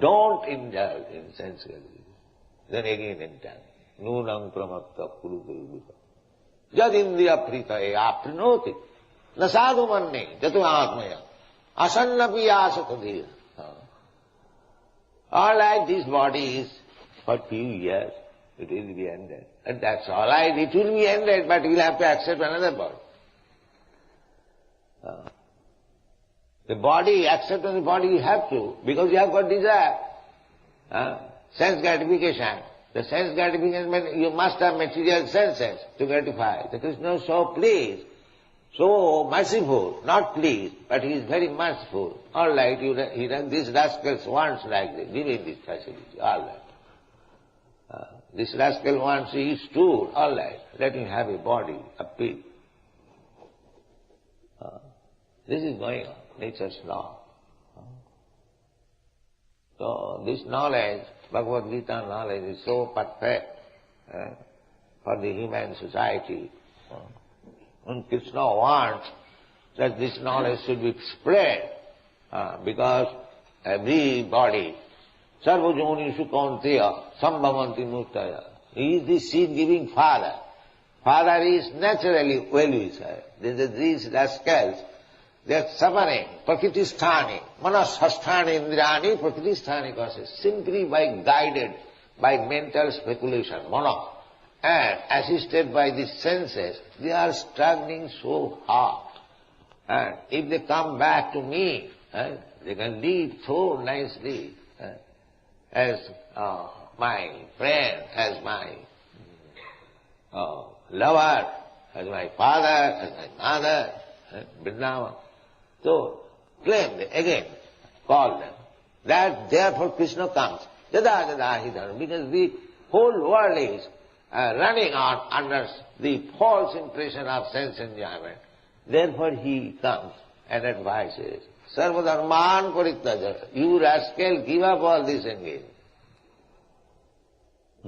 don't indulge in sense gratification. Then again in time. Nunam pramatta kuru kuru Jad indriya pritaye aprinoti. Na sadhu manne jatu atmaya. Asannapi asatadhir. All right, this body is for few years, it will be ended. And that's all right, it will be ended, but you'll have to accept another body. Uh, the body, acceptance of the body you have to, because you have got desire. Uh, sense gratification. The sense gratification, you must have material senses to gratify. The Krishna is so pleased, so merciful, not pleased, but he is very merciful. All right, you, he, this rascal wants like this, give him this facility, all right. Uh, this rascal wants to eat stool, all right, let him have a body, a pig. Uh, this is going on, nature's law. So this knowledge, Bhagavad Gita knowledge is so perfect uh, for the human society. And Krishna wants that this knowledge should be spread uh, because everybody, sarvajonishu kaunteya, sambhavanti murtaya, he is the seed-giving father. Father is naturally well-wisher. These rascals, they are suffering, prakritisthani, manashasthani indrani, prakritisthani causes, simply by guided by mental speculation, mana, and assisted by the senses, they are struggling so hard. And if they come back to me, eh, they can live so nicely eh, as uh, my friend, as my uh, lover, as my father, as my mother, eh, Vrindavan. So, them, again, call them. That therefore Krishna comes. Jada jada hidhar, because the whole world is uh, running on under the false impression of sense enjoyment. Therefore he comes and advises, Sarvadharman parittaja, you rascal, give up all this engagement.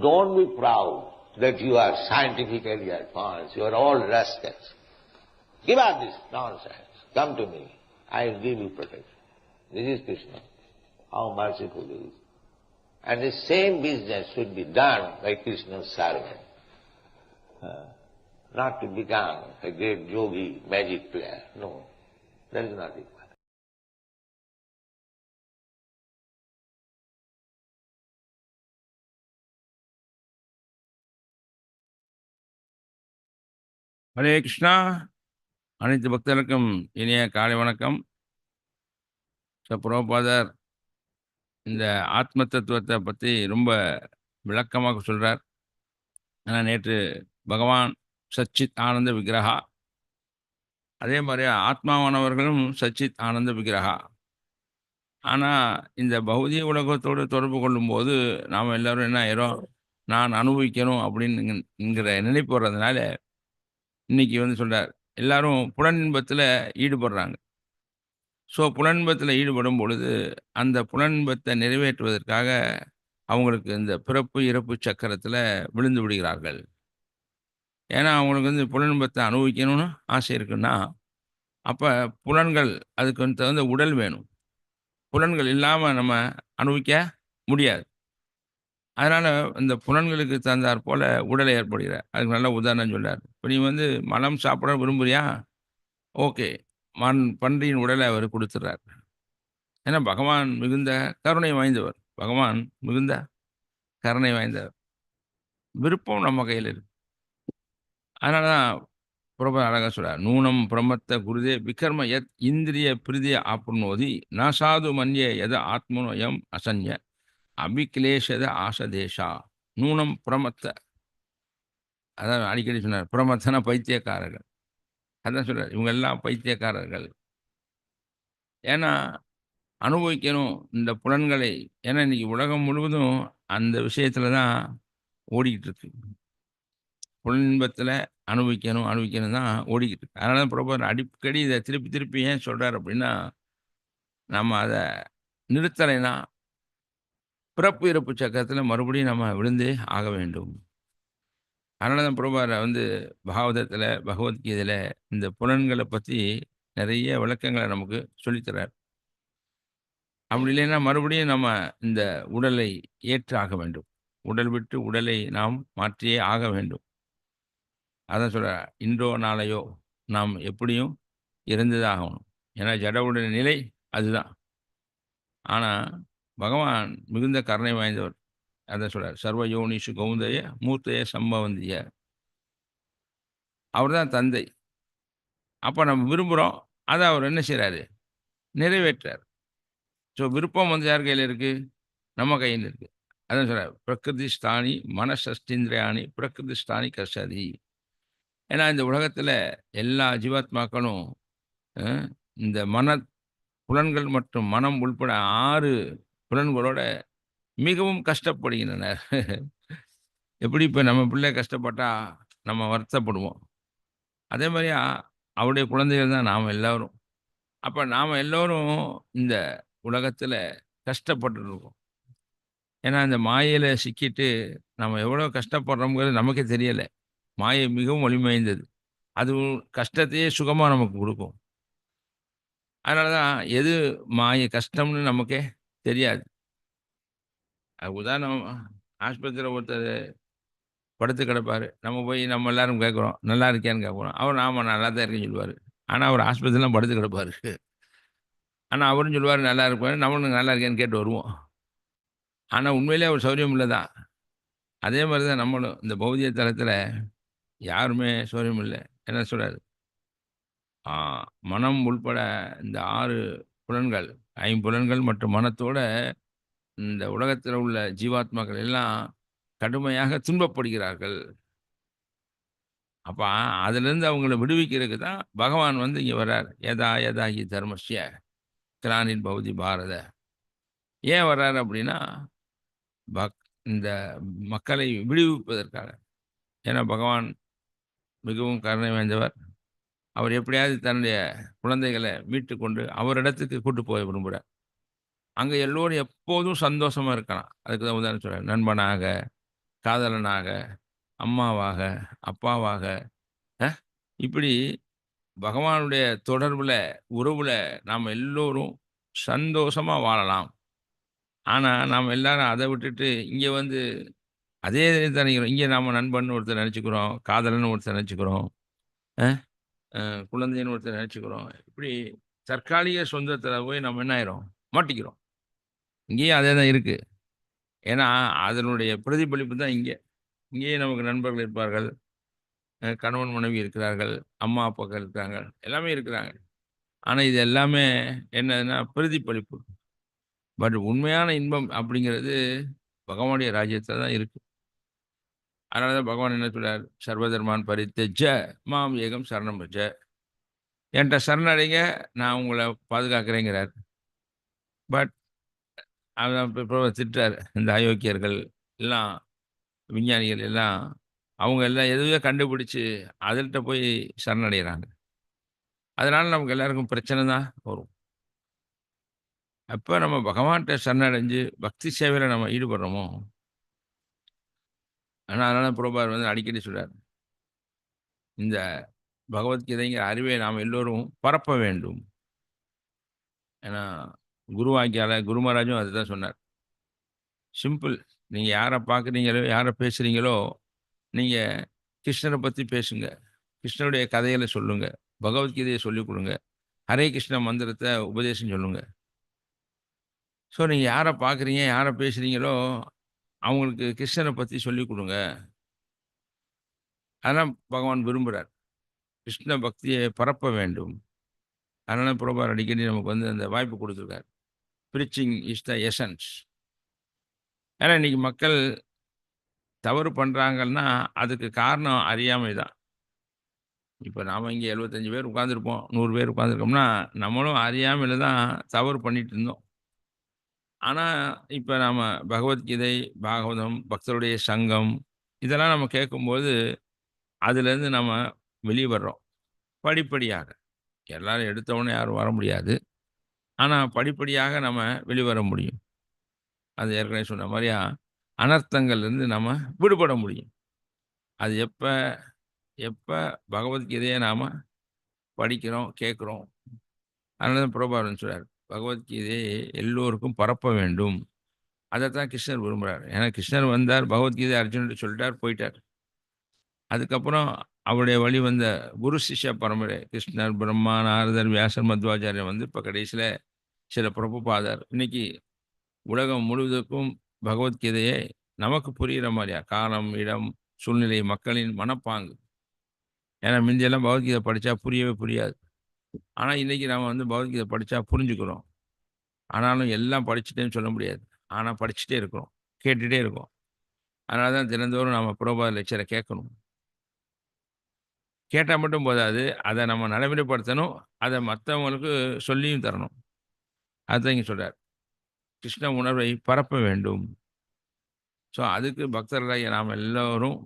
Don't be proud that you are scientifically advanced, you are all rascals. Give up this nonsense. Come to me. I will give you protection. This is Krishna. How merciful he is. And the same business should be done by Krishna's servant. Uh, not to become a great yogi, magic player. No, that is not required. Hare Krishna. அனைத்து பக்தர்களுக்கும் இனிய காலை வணக்கம். So புரோபாதர் இந்த ஆத்ம தத்துவத்தை பற்றி ரொம்ப விளக்கமாக சொல்கிறார் ஆனால் நேற்று பகவான் சச்சித் ஆனந்த விக்கிரகா அதே மாதிரி ஆத்மாவானவர்களும் சச்சித் ஆனந்த விக்கிரகா. ஆனால் இந்த பௌதிக உலகத்தோடு தொடர்பு கொள்ளும்போது நாம் எல்லோரும் என்ன ஆயிரும்? நான் அனுபவிக்கணும் அப்படின்னு என்கிற நினைப்பு வர்றதுனால இன்னைக்கு வந்து சொல்கிறார் எல்லாரும் புலன்பத்தில் ஈடுபடுறாங்க. ஸோ புலன்பத்தில் ஈடுபடும் பொழுது அந்த புலன்பத்தை நிறைவேற்றுவதற்காக அவங்களுக்கு இந்த பிறப்பு இறப்பு சக்கரத்தில் விழுந்து விடுகிறார்கள். ஏன்னா அவங்களுக்கு வந்து புலன்பத்தை அனுபவிக்கணும்னு ஆசை இருக்குன்னா அப்போ புலன்கள் அதுக்கு தகுந்த உடல் வேணும். புலன்கள் இல்லாமல் நம்ம அனுபவிக்க முடியாது. அதனால் இந்த புலன்களுக்கு தந்தாற் போல் உடலை ஏற்படுகிறார். அதுக்கு நல்ல உதாரணம் சொல்லார் இப்போ நீ வந்து மலம் சாப்பிட விரும்புறியா? ஓகே. மண் பன்றியின் உடலை அவர் கொடுத்துட்றார் ஏன்னா பகவான் மிகுந்த கருணை வாய்ந்தவர். பகவான் மிகுந்த கருணை வாய்ந்தவர். விருப்பம் நம்ம கையில் இருக்கு. அதனால தான் புறப்ப அழகாக சொல்கிறார் நூனம் பிரமத்த குருதே விக்ரம யத் இந்திரிய பிரிதிய ஆப்னோதி நாசாது மன்ய எத ஆத்மனோயம் அசன்ய. அபிக்லேஷத ஆசதேஷா. நூனம் பிரமத்த. அதான் அடிக்கடி சொன்னார் பிரமத்தன பைத்தியக்காரர்கள். அதான் சொல்கிறார் இவங்க எல்லாம் பைத்தியக்காரர்கள். ஏன்னா அனுபவிக்கணும் இந்த புலன்களை. ஏன்னா இன்றைக்கி உலகம் முழுவதும் அந்த விஷயத்தில் தான் ஓடிக்கிட்டு இருக்கு புலன்பத்தில் அனுபவிக்கணும் அனுபவிக்கணும் தான் ஓடிக்கிட்டு இருக்கு அதனால தான் அடிக்கடி இதை திருப்பி திருப்பி ஏன் சொல்கிறார் அப்படின்னா நம்ம அதை நிறுத்தலைன்னா பிறப்பு இறப்பு சக்கரத்தில் மறுபடியும் நம்ம விழுந்தே ஆக வேண்டும். அதனால தான் பிரபார வந்து பாகவதத்தில் பகவத்கீதையில் இந்த புலன்களை பற்றி நிறைய விளக்கங்களை நமக்கு சொல்லித்தரார் அப்படி இல்லைன்னா மறுபடியும் நம்ம இந்த உடலை ஏற்று ஆக வேண்டும். உடல் விட்டு உடலை நாம் மாற்றியே ஆக வேண்டும். அதான் சொல்கிற இன்றோ நாளையோ நாம் எப்படியும் இருந்துதான் ஆகணும். ஏன்னா ஜட உடல் நிலை அதுதான். ஆனால் பகவான் மிகுந்த கருணை வாய்ந்தவர். அதான் சொல்கிறார் சர்வ யோனிஷு கௌந்தய மூர்த்தய சம்பவந்திய. அவர் தான் தந்தை. அப்போ நம்ம விரும்புகிறோம் அதை அவர் என்ன செய்கிறாரு நிறைவேற்றார். ஸோ விருப்பம் வந்து யார் கையில் இருக்குது நம்ம கையில் இருக்குது அதான் சொல்கிறார் பிரகிருதி ஸ்தானி மனசஷ்டிந்திரியாணி பிரகிருதி ஸ்தானி கஷதி ஏன்னா இந்த உலகத்தில் எல்லா ஜீவாத்மாக்களும் இந்த மன புலன்கள் மற்றும் மனம் உள்பட ஆறு புலன்களோட மிகவும் கஷ்டப்படுகின்றனர். எப்படி இப்போ நம்ம பிள்ளை கஷ்டப்பட்டா நம்ம வருத்தப்படுவோம். அதே மாதிரியா அவருடைய குழந்தைகள் தான் நாம் எல்லோரும். அப்போ நாம் எல்லோரும் இந்த உலகத்தில் கஷ்டப்பட்டு இருக்கோம் ஏன்னா இந்த மாயையில் சிக்கிட்டு நம்ம எவ்வளோ கஷ்டப்படுறோம்ங்கிறது நமக்கே தெரியலை. மாயை மிகவும் வலிமைந்தது. அது கஷ்டத்தையே சுகமாக நமக்கு கொடுக்கும். அதனால தான் எது மாய கஷ்டம்னு நமக்கே தெரியாது. உதாரணம் ஆஸ்பத்திரியில் ஒருத்தர் படுத்து கிடப்பார். நம்ம போய் நம்ம எல்லாரும் கேட்குறோம் நல்லா இருக்கியான்னு கேட்குறோம். அவர் ஆமாம் நல்லா தான் இருக்கேன்னு சொல்லுவார். ஆனால் அவர் ஆஸ்பத்திரிலாம் படுத்து கிடப்பார். ஆனால் அவரும் சொல்லுவார் நல்லா இருப்பார் நம்மளும் நல்லா இருக்கேன்னு கேட்டு வருவோம். ஆனால் உண்மையிலே அவர் சௌரியம் இல்லை தான். அதே மாதிரி தான் நம்மளும் இந்த பௌதிக தளத்தில் யாருமே சௌரியம் இல்லை. என்ன சொல்கிறார் மனம் உள்பட இந்த ஆறு புலன்கள் ஐம்புலன்கள் மற்றும் மனத்தோட இந்த உலகத்தில் உள்ள ஜீவாத்மாக்கள் எல்லாம் கடுமையாக துன்பப்படுகிறார்கள். அப்போ அதிலிருந்து அவங்கள விடுவிக்கிறதுக்கு தான் பகவான் வந்து இங்கே வர்றார். எதா எதா ஹி தர்மஸ்ய கிரானின் பௌதி பாரத. ஏன் வர்றார் அப்படின்னா பக் இந்த மக்களை விடுவிப்பதற்காக. ஏன்னா பகவான் மிகவும் கருணை வாய்ந்தவர். அவர் எப்படியாவது தன்னுடைய குழந்தைகளை மீட்டு கொண்டு அவரிடத்துக்கு கூட்டு போக விரும்புகிறார் அங்கே எல்லோரும் எப்போதும் சந்தோஷமாக இருக்கலாம். அதுக்கு தான் உதாரணம் சொல்கிறேன் நண்பனாக காதலனாக அம்மாவாக அப்பாவாக இப்படி பகவானுடைய தொடர்பில் உறவில் நாம் எல்லோரும் சந்தோஷமாக வாழலாம். ஆனால் நாம் எல்லாரும் அதை விட்டுட்டு இங்கே வந்து அதே நினைக்கிறோம். இங்கே நாம் நண்பன் ஒருத்தர் நினச்சிக்கிறோம் காதலன் ஒருத்தர் நினச்சிக்கிறோம் குழந்தைன்னு ஒருத்தர் நினச்சிக்கிறோம். இப்படி தற்காலிக சொந்தத்தில் போய் நம்ம என்ன ஆயிரும்? மாட்டிக்கிறோம். இங்கேயும் அதே தான் இருக்குது ஏன்னா அதனுடைய பிரதிபலிப்பு தான் இங்கே. இங்கேயே நமக்கு நண்பர்கள் இருப்பார்கள். கணவன் மனைவி இருக்கிறார்கள். அம்மா அப்பாக்கள் இருக்கிறாங்க. எல்லாமே இருக்கிறாங்க. ஆனால் இது எல்லாமே என்னதுன்னா பிரதிபலிப்பு. பட் உண்மையான இன்பம் அப்படிங்கிறது பகவானுடைய ராஜ்யத்தில் தான் இருக்குது அதனால தான் பகவான் என்ன சொல்றார்? சர்வதர்மான் பரித்தெஜ மாம் ஏகம் சரணம் பஜ என்கிட்ட சரணடைங்க நான் உங்களை பாதுகாக்கிறேங்கிறார். பட் அவன் இப்போ திட்டார் இந்த அயோக்கியர்கள் எல்லாம் விஞ்ஞானிகள் எல்லாம் அவங்க எல்லாம் எதுவே கண்டுபிடிச்சு அதில்கிட்ட போய் சரணடைகிறாங்க அதனால் நமக்கு எல்லாருக்கும் பிரச்சனை தான் வரும். அப்போ நம்ம பகவான்கிட்ட சரணடைஞ்சு பக்தி சேவையில் நம்ம ஈடுபடுறோமோ ஆனால் அதனால் புரோபார் வந்து அடிக்கடி சொல்கிறார் இந்த பகவத்கீதைங்கிற அறிவை நாம் எல்லோரும் பரப்ப வேண்டும். ஏன்னா குருவாக்கியால குருமராஜும் அதுதான் சொன்னார். சிம்பிள் நீங்கள் யாரை பார்க்குறீங்களோ யாரை பேசுகிறீங்களோ நீங்கள் கிருஷ்ணரை பற்றி பேசுங்க. கிருஷ்ணருடைய கதைகளை சொல்லுங்க. பகவத்கீதையை சொல்லிக் கொடுங்க. ஹரே கிருஷ்ண மந்திரத்தை உபதேசம் சொல்லுங்க. ஸோ நீங்கள் யாரை பார்க்குறீங்க யாரை பேசுகிறீங்களோ அவங்களுக்கு கிருஷ்ணரை பற்றி சொல்லிக் கொடுங்க. அதெல்லாம் பகவான் விரும்புகிறார் கிருஷ்ண பக்தியை பரப்ப வேண்டும். அதனால் புரோபார் அடிக்கடி நமக்கு வந்து அந்த வாய்ப்பு கொடுத்துருக்கார். ப்ரீச்சிங் இஸ் த எசன்ஸ் ஏன்னா இன்றைக்கி மக்கள் தவறு பண்ணுறாங்கன்னா அதுக்கு காரணம் அறியாமை தான். இப்போ நாம் இங்கே எழுபத்தஞ்சி பேர் உட்காந்துருப்போம் நூறு பேர் உட்காந்துருக்கோம்னா நம்மளும் அறியாமையில் தான் தவறு பண்ணிகிட்டு இருந்தோம். ஆனால் இப்போ நாம் பகவத்கீதை, பாகவதம், பக்தருடைய சங்கம் இதெல்லாம் நம்ம கேட்கும்போது, அதுலேருந்து நம்ம வெளியே வர்றோம். படிப்படியாக. எல்லாரும் எடுத்தவொடனே யாரும் வர முடியாது. ஆனால் படிப்படியாக நம்ம வெளிவர முடியும். அது ஏற்கனவே சொன்ன மாதிரியா அனர்த்தங்கள்லேருந்து நம்ம விடுபட முடியும். அது எப்போ எப்போ பகவத்கீதையை நாம் படிக்கிறோம், கேட்குறோம் அதனால தான் பிரபுபாதர் சொல்கிறார் பகவத்கீதையை எல்லோருக்கும் பரப்ப வேண்டும். அதத்தான் கிருஷ்ணர் விரும்புகிறார் ஏன்னா கிருஷ்ணர் வந்தார், பகவத்கீதை அர்ஜுன்ட்டு சொல்லிட்டார், போயிட்டார். அதுக்கப்புறம் அவருடைய வழி வந்த குரு சிஷ்ய பரம்பரை, கிருஷ்ணர், பிரம்மா, நாரதர், வியாசர், மத்வாச்சாரியர் வந்து இப்போ கடைசியில் சில பிரபுபாதர். இன்னைக்கு உலகம் முழுவதுக்கும் பகவத்கீதையை நமக்கு புரிகிற மாதிரியா காலம், இடம், சூழ்நிலை, மக்களின் மனப்பாங்கு. ஏன்னா முந்தியெல்லாம் பகவத்கீதை படிச்சா புரியவே புரியாது. ஆனால் இன்னைக்கு நாம் வந்து பகவத்கீதை படித்தா புரிஞ்சுக்கிறோம். ஆனாலும் எல்லாம் படிச்சுட்டேன்னு சொல்ல முடியாது. ஆனால் படிச்சுட்டே இருக்கிறோம். கேட்டுட்டே இருக்கோம். அதனால தான் தினந்தோறும் நம்ம புரோபாத லெக்சரை கேட்கணும். கேட்டால் மட்டும் போதாது. அதை நம்ம நடைமுறைப்படுத்தணும். அதை மற்றவங்களுக்கு சொல்லியும் தரணும். அதுதான் இங்கே சொல்கிறார் கிருஷ்ண உணர்வை பரப்ப வேண்டும். ஸோ, அதுக்கு பக்தர்களாகிய நாம் எல்லோரும்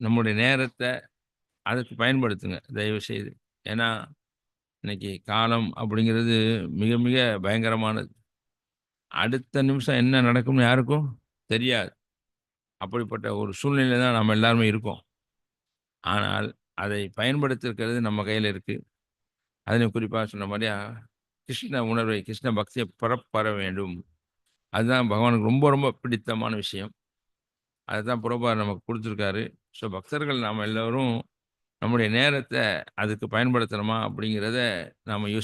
நம்முடைய நேரத்தை அதுக்கு பயன்படுத்துங்க, தயவு செய்து. ஏன்னா, இன்னைக்கு காலம் அப்படிங்கிறது மிக மிக பயங்கரமானது. அடுத்த நிமிஷம் என்ன நடக்கும்னு யாருக்கும் தெரியாது. அப்படிப்பட்ட ஒரு சூழ்நிலையில தான் நம்ம எல்லாருமே இருக்கோம். ஆனால், அதை பயன்படுத்திருக்கிறது நம்ம கையில் இருக்குது அதிலும் குறிப்பாக சொன்ன மாதிரியா கிருஷ்ண உணர்வை, கிருஷ்ண பக்தியை பரப்ப வேண்டும். அதுதான் பகவானுக்கு ரொம்ப ரொம்ப பிடித்தமான விஷயம். அதை தான் புறப்பார் நமக்கு கொடுத்துருக்காரு ஸோ, பக்தர்கள் நாம் எல்லோரும் நம்முடைய நேரத்தை அதுக்கு பயன்படுத்துகிறோமா அப்படிங்கிறத நாம யோசி